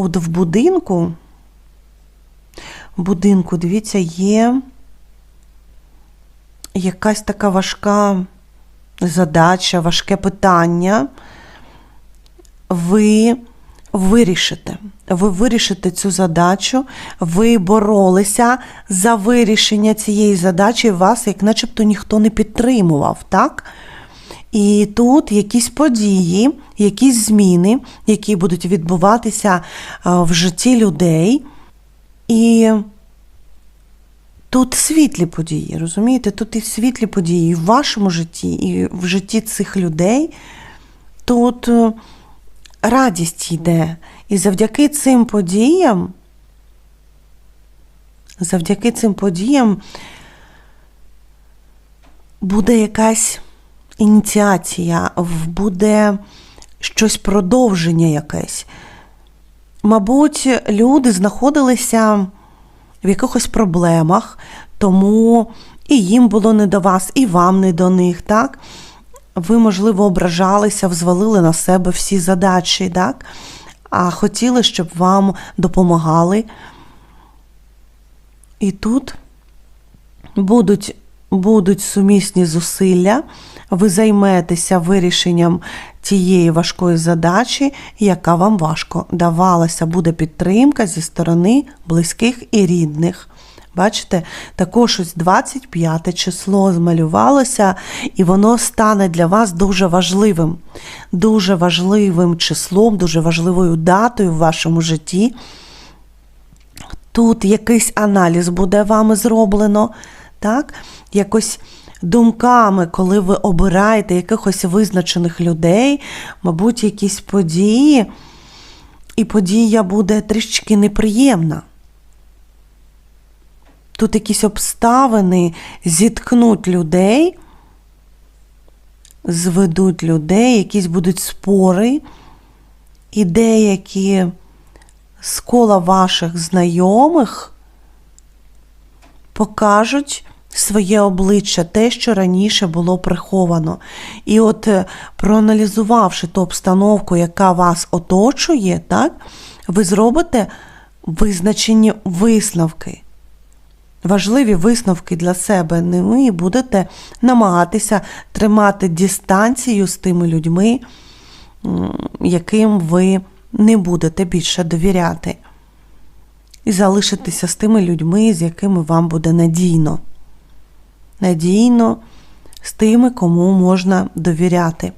От в будинку, в будинку, дивіться, є якась така важка задача, важке питання. Ви вирішите. Ви вирішите цю задачу, ви боролися за вирішення цієї задачі, вас, як начебто, ніхто не підтримував, так? І тут якісь події, якісь зміни, які будуть відбуватися е, в житті людей. І тут світлі події, розумієте? Тут і світлі події і в вашому житті, і в житті цих людей. Тут е, радість йде. І завдяки цим подіям, завдяки цим подіям буде якась ініціація, буде щось продовження якесь. Мабуть, люди знаходилися в якихось проблемах, тому і їм було не до вас, і вам не до них, так? Ви, можливо, ображалися, взвалили на себе всі задачі, так? А хотіли, щоб вам допомагали. І тут будуть, будуть сумісні зусилля, ви займетеся вирішенням тієї важкої задачі, яка вам важко давалася. Буде підтримка зі сторони близьких і рідних. Бачите, також ось 25 число змалювалося, і воно стане для вас дуже важливим, дуже важливим числом, дуже важливою датою в вашому житті. Тут якийсь аналіз буде вами зроблено, так? Якось думками, коли ви обираєте якихось визначених людей, мабуть, якісь події, і подія буде трішки неприємна. Тут якісь обставини зіткнуть людей, зведуть людей, якісь будуть спори, і деякі з кола ваших знайомих покажуть своє обличчя, те, що раніше було приховано. І от е, проаналізувавши ту обстановку, яка вас оточує, так, ви зробите визначені висновки. Важливі висновки для себе. Ну і будете намагатися тримати дистанцію з тими людьми, яким ви не будете більше довіряти. І залишитися з тими людьми, з якими вам буде надійно. Надійно з тими, кому можна довіряти.